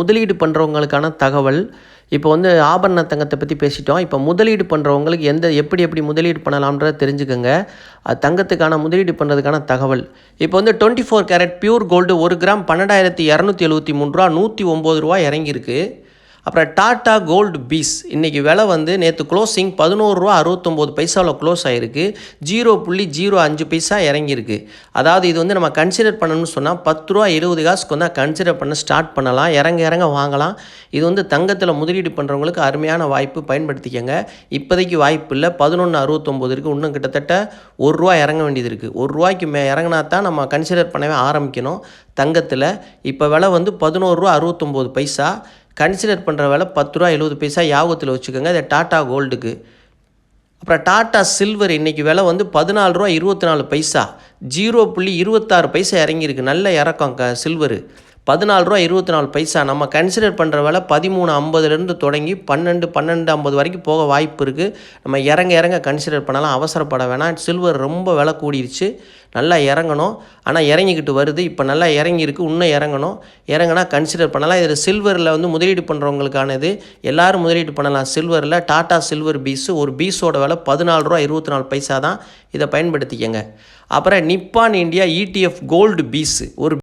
முதலீடு பண்ணுறவங்களுக்கான தகவல். இப்போ வந்து ஆபரண தங்கத்தை பற்றி பேசிட்டோம். இப்போ முதலீடு பண்ணுறவங்களுக்கு எந்த எப்படி எப்படி முதலீடு பண்ணலாம்ன்றத தெரிஞ்சுக்கோங்க. அது தங்கத்துக்கான முதலீடு பண்ணுறதுக்கான தகவல். இப்போ வந்து twenty four carat pure gold ஒரு கிராம் பன்னெண்டாயிரத்தி இரநூத்தி எழுபத்தி மூணு ரூபா நூற்றி ஒம்பது ரூபா இறங்கியிருக்கு. அப்புறம் டாட்டா கோல்டு பீஸ். இன்றைக்கி விலை வந்து நேற்று க்ளோசிங் பதினோருவா அறுபத்தொம்போது பைசாவில் க்ளோஸ் ஆகிருக்கு ஜீரோ புள்ளி ஜீரோ அஞ்சு பைசா இறங்கியிருக்கு. அதாவது இது வந்து நம்ம கன்சிடர் பண்ணணும்னு சொன்னால் பத்து ரூபா இருபது காசுக்கு வந்து கன்சிடர் பண்ண ஸ்டார்ட் பண்ணலாம். இறங்க இறங்க வாங்கலாம். இது வந்து தங்கத்தில் முதலீடு பண்ணுறவங்களுக்கு அருமையான வாய்ப்பு. பயன்படுத்திக்கங்க. இப்போதைக்கு வாய்ப்பு இல்லை. பதினொன்று அறுபத்தொம்போது இருக்குது இன்னும் கிட்டத்தட்ட ஒரு ரூபா இறங்க வேண்டியது இருக்குது ஒரு ரூபாய்க்கு மே இறங்கினா தான் நம்ம கன்சிடர் பண்ணவே ஆரம்பிக்கணும். தங்கத்தில் இப்போ விலை வந்து பதினோரு ரூபா அறுபத்தொம்போது பைசா. கன்சிடர் பண்ணுற வேலை பத்து ரூபா எழுபது பைசா யாபத்தில் வச்சுக்கோங்க. அது டாட்டா கோல்டுக்கு. அப்புறம் டாட்டா சில்வர் இன்றைக்கி விலை வந்து பதினாலு ரூபா இருபத்தி நாலு பைசா. ஜீரோ புள்ளி இருபத்தாறு பைசா இறங்கியிருக்கு. நல்ல இறக்கம் க சில்வரு. பதினாலு ரூபா இருபத்தி நாலு பைசா. நம்ம கன்சிடர் பண்ணுற விலை பதிமூணு ஐம்பதுலேருந்து தொடங்கி பன்னெண்டு பன்னெண்டு ஐம்பது வரைக்கும் போக வாய்ப்பு இருக்குது நம்ம இறங்க இறங்க கன்சிடர் பண்ணலாம். அவசரப்பட வேணாம். சில்வர் ரொம்ப விலை கூடிருச்சு. நல்லா இறங்கணும். ஆனால் இறங்கிக்கிட்டு வருது. இப்போ நல்லா இறங்கியிருக்கு. இன்னும் இறங்கணும். இறங்கினா கன்சிடர் பண்ணலாம். இதில் சில்வரில் வந்து முதலீடு பண்ணுறவங்களுக்கானது எல்லோரும் முதலீடு பண்ணலாம். சில்வரில் டாட்டா சில்வர் பீஸு ஒரு பீஸோட விலை பதினாலு ரூபா இருபத்தி நாலு பைசா தான். இதை பயன்படுத்திக்கங்க. அப்புறம் Nippon India ETF gold piece ஒரு